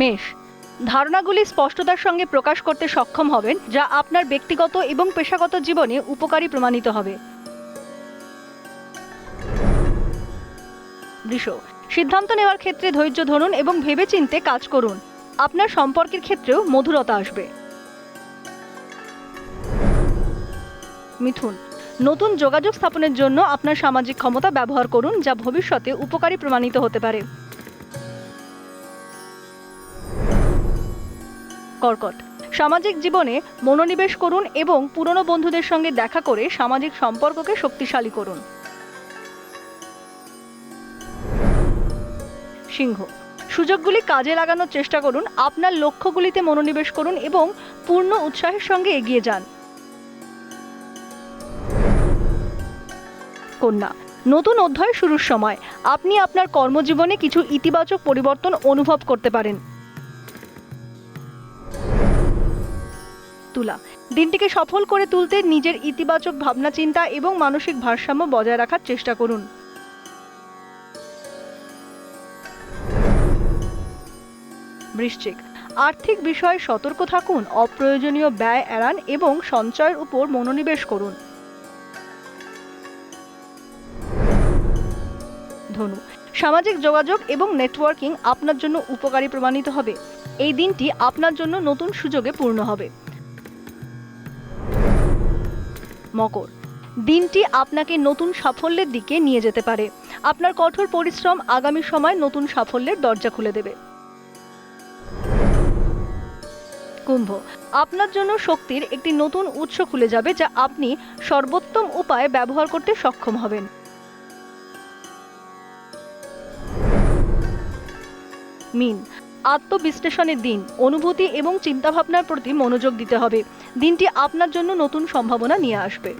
মেষ, ধারণাগুলি স্পষ্টতার সঙ্গে প্রকাশ করতে সক্ষম হবেন, যা আপনার ব্যক্তিগত এবং পেশাগত জীবনে উপকারী প্রমাণিত হবে। সিদ্ধান্ত নেওয়ার ক্ষেত্রে ধৈর্য ধরুন এবং ভেবেচিন্তে কাজ করুন। আপনার সম্পর্কের ক্ষেত্রেও মধুরতা আসবে। মিথুন, নতুন যোগাযোগ স্থাপনের জন্য আপনার সামাজিক ক্ষমতা ব্যবহার করুন, যা ভবিষ্যতে উপকারী প্রমাণিত হতে পারে। কর্কট। সামাজিক জীবনে মনোনিবেশ করুন এবং পুরনো বন্ধুদের সঙ্গে দেখা করে সামাজিক সম্পর্ককে শক্তিশালী করুন। সিংহ। সুযোগগুলি কাজে লাগানোর চেষ্টা করুন, আপনার লক্ষ্যগুলিতে মনোনিবেশ করুন এবং পূর্ণ উৎসাহের সঙ্গে এগিয়ে যান। কন্যা। নতুন অধ্যায় শুরুর সময়। আপনি আপনার কর্মজীবনে কিছু ইতিবাচক পরিবর্তন অনুভব করতে পারেন। তুলা। দিনটিকে সফল করে তুলতে নিজের ইতিবাচক ভাবনা, চিন্তা এবং মানসিক ভারসাম্য বজায় রাখার চেষ্টা করুন। বৃশ্চিক। আর্থিক বিষয়ে সতর্ক থাকুন, অপ্রয়োজনীয় ব্যয় এড়ান এবং সঞ্চয়ের উপর মনোনিবেশ করুন। ধনু। সামাজিক যোগাযোগ এবং নেটওয়ার্কিং আপনার জন্য উপকারী প্রমাণিত হবে। এই দিনটি আপনার জন্য নতুন সুযোগে পূর্ণ হবে। মকর। দিনটি আপনাকে নতুন সাফল্যের দিকে নিয়ে যেতে পারে। আপনার কঠোর পরিশ্রম আগামী সময় নতুন সাফল্যের দরজা খুলে দেবে। কুম্ভ, আপনার জন্য শক্তির একটি নতুন উৎস খুলে যাবে যা আপনি সর্বোত্তম উপায়ে ব্যবহার করতে সক্ষম হবেন। মিন, আত্মবিশ্লেষণের দিন। অনুভূতি এবং চিন্তাভাবনার প্রতি মনোযোগ দিতে হবে। দিনটি আপনার জন্য নতুন সম্ভাবনা নিয়ে আসবে।